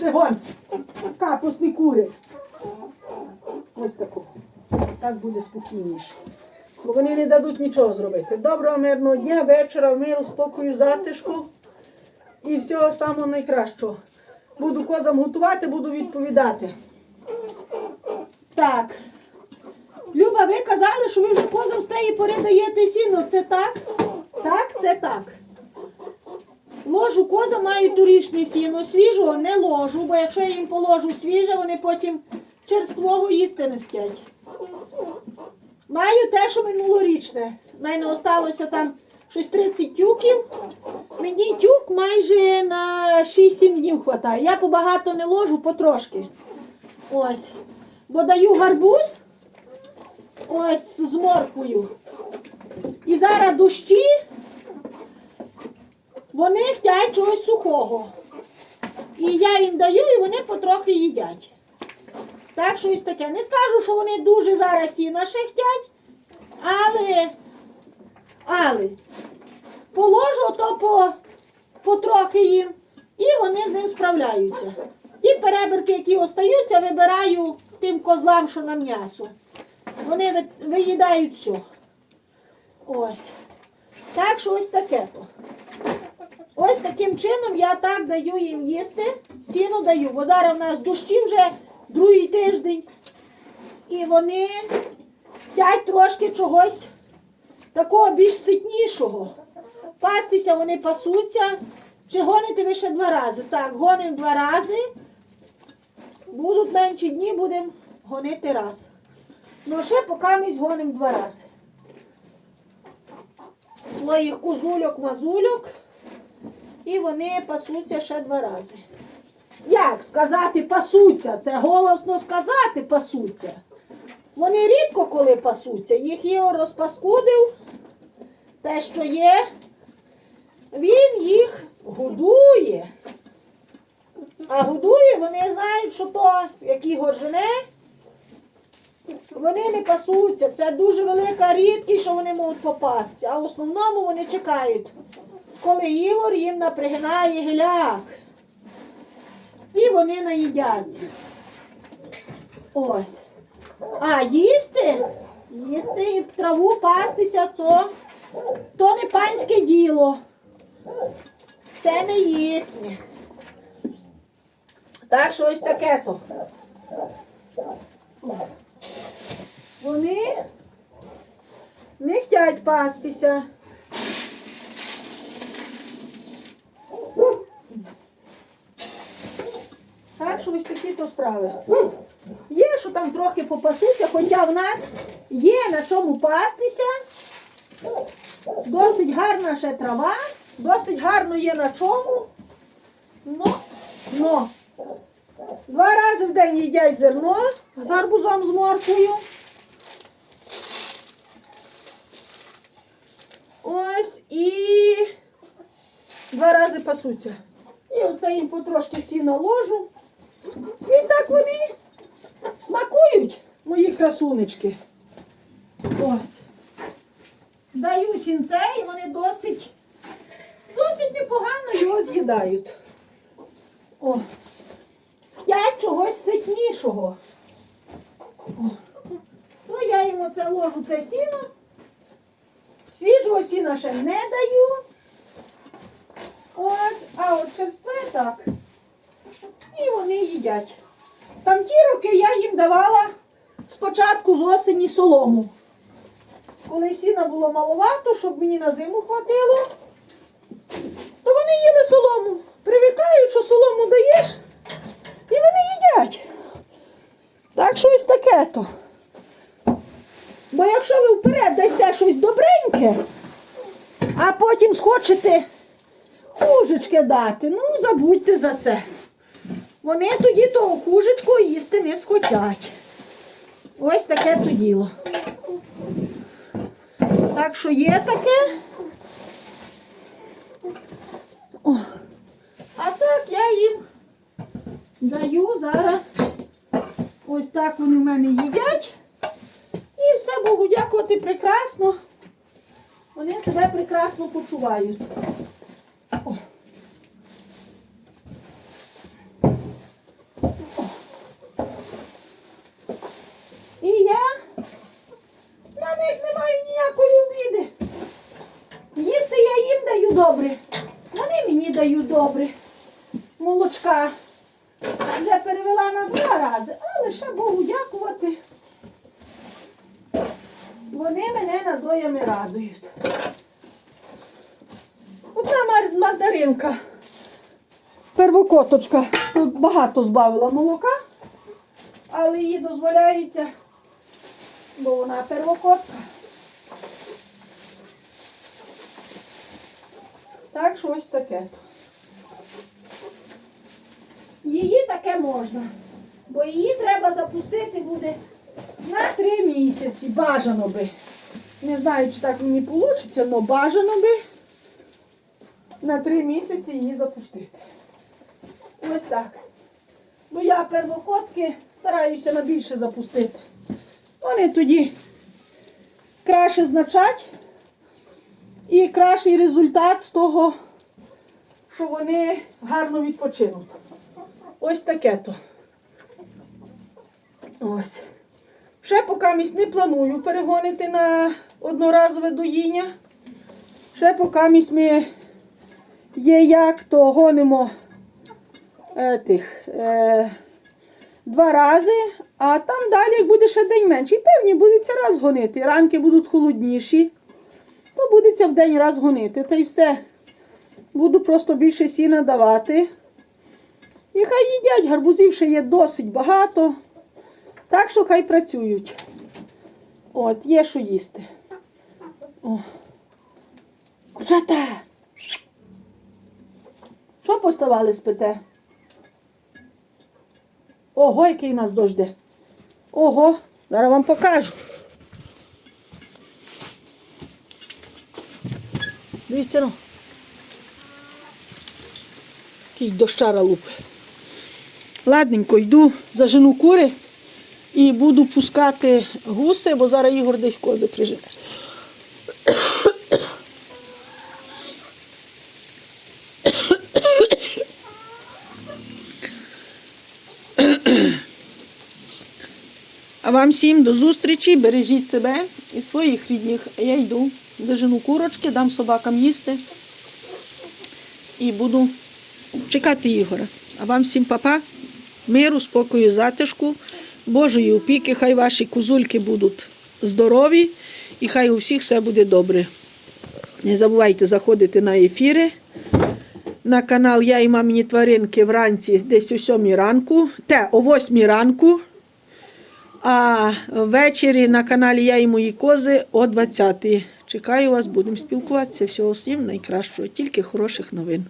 пішли вон. Капусні кури. Ось тако. Так буде спокійніше. Бо вони не дадуть нічого зробити. Доброго мирного дня, вечора, миру, спокою, затишку і всього самого найкращого. Буду козам готувати, буду відповідати. Так. Люба, ви казали, що ви вже козам з тієї пори даєте сіно. Це так? Так, це так. Ложу коза мають торішнє сіно, свіжого не ложу, бо якщо я їм положу свіже, вони потім черствого їсти не стять. Маю те, що минулорічне. В мене осталося там щось 30 тюків. Мені тюк майже на 6-7 днів вистачає. Я побагато не ложу, потрошки. Ось. Бо даю гарбуз. Ось з морквою. І зараз дощі. Вони хочуть чогось сухого. І я їм даю, і вони потрохи їдять. Так, щось таке. Не скажу, що вони дуже зараз сіна ще хотять, але, але положу то по, потрохи їм, і вони з ним справляються. Ті перебірки, які остаються, вибираю тим козлам, що на м'ясо. Вони ви- виїдають все. Ось. Так що ось таке то. Ось таким чином я так даю їм їсти, сіно даю, бо зараз в нас дощі вже другий тиждень. І вони хочуть трошки чогось такого більш ситнішого. Пастися вони пасуться. Чи гоните ви ще два рази? Так, гонимо два рази. Будуть менші дні, будемо гонити раз. Ну ще поки ми згонимо два рази. Своїх козульок-мазульок. І вони пасуться ще два рази. Як сказати пасуться? Це голосно сказати пасуться. Вони рідко коли пасуться. Їх Ігор розпаскудив. Те, що є, він їх годує. А годує, вони знають, що то, як Ігор жене, вони не пасуться. Це дуже велика рідкість, що вони можуть попасти. А в основному вони чекають, коли Ігор їм напригинає гіляк. І вони наїдяться. Ось. А їсти, їсти і траву пастися, то, то не панське діло. Це не їхнє. Так що ось таке то. Вони не хочуть пастися. Так що ось такі то справи. Є, що там трохи попасуться, хоча в нас є на чому пастися. Досить гарна ще трава, досить гарно є на чому. Ну, ну. Два рази в день їдять зерно з гарбузом з морквою. Ось і два рази пасуться. І оце їм потрошки сіна ложу. І так вони смакують, мої красунечки. Ось. Даю сінце, і вони досить, досить непогано його з'їдають. О. Хотять чогось ситнішого. О. Ну, я їм оце ложу це сіно. Свіжого сіна ще не даю. Ось, а от черстве так. І вони їдять. Там ті роки я їм давала спочатку з осені солому. Коли сіна було маловато, щоб мені на зиму хватило, то вони їли солому. Привикають, що солому даєш, і вони їдять. Так що ось таке то. Бо якщо ви вперед дасте щось добреньке, а потім схочете хужечки дати, ну забудьте за це. Вони тоді того хужечку їсти не схотять. Ось таке то діло. Так що є таке. О. А так я їм даю зараз. Ось так вони в мене їдять. І все Богу дякувати прекрасно. Вони себе прекрасно почувають. Даю добре. Молочка. Вже перевела на два рази, але ще Богу дякувати. Вони мене надоями радують. Одна мандаринка. Первокоточка. Тут багато збавила молока, але їй дозволяється, бо вона первокотка. Так що ось таке. Її таке можна, бо її треба запустити буде на три місяці. Бажано би. Не знаю, чи так мені вийде, але бажано би на три місяці її запустити. Ось так. Бо я первокотки стараюся на більше запустити. Вони тоді краще значать і кращий результат з того, що вони гарно відпочинуть. Ось таке то. Ось. Ще поки місь не планую перегонити на одноразове доїння. Ще поки місь ми є як, то гонимо е, тих, е, два рази, а там далі буде ще день менший. Певні, будеться раз гонити. Ранки будуть холодніші, то будеться в день раз гонити. Та й все. Буду просто більше сіна давати. І хай їдять, гарбузів ще є досить багато. Так що хай працюють. От, є що їсти. О. Курчата! Що поставали спите? Ого, який у нас дощ йде. Ого, зараз вам покажу. Дивіться, ну. Який дощара лупи. Ладненько, йду, зажену кури і буду пускати гуси, бо зараз Ігор десь кози прижене. А вам всім до зустрічі, бережіть себе і своїх рідних. А я йду, зажену курочки, дам собакам їсти і буду чекати Ігора. А вам всім папа, миру, спокою, затишку, Божої опіки, хай ваші козульки будуть здорові і хай у всіх все буде добре. Не забувайте заходити на ефіри. На канал Я і мамині тваринки вранці десь о 7 ранку, те о 8 ранку. А ввечері на каналі Я і мої кози о 20. Чекаю вас, будемо спілкуватися. Всього всім найкращого, тільки хороших новин.